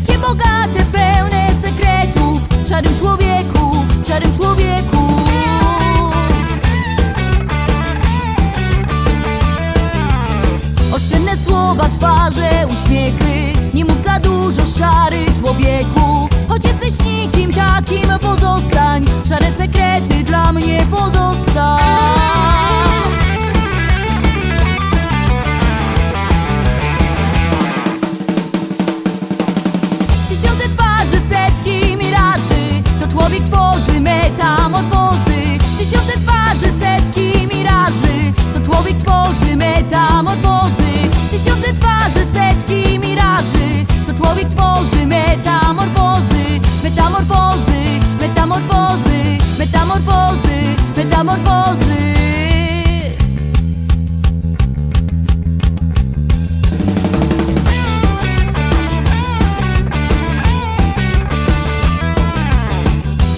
bogate, pełne sekretów. Szarym człowieku, szarym człowieku. Oszczędne słowa, twarze, uśmiechy. Nie mów za dużo, szary człowieku metamorfozy Metamorfozy, metamorfozy Metamorfozy, metamorfozy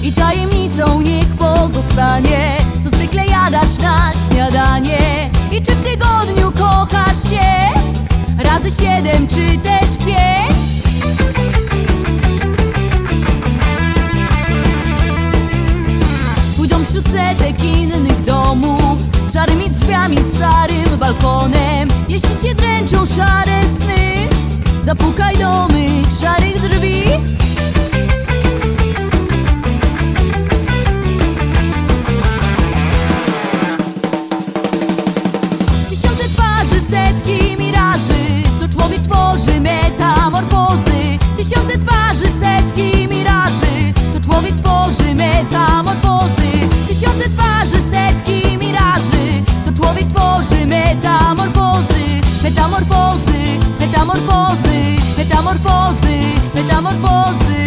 I tajemnicą niech pozostanie Co zwykle jadasz na śniadanie. I czy w tygodniu kochasz się? Razy siedem czy też setek innych domów. Z szarymi drzwiami, z szarym balkonem. Jeśli cię dręczą szare sny Zapukaj do metamorfozy Metamorfozy, metamorfozy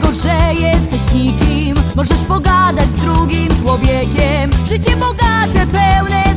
dlatego, że jesteś nikim. Możesz pogadać z drugim człowiekiem. Życie bogate, pełne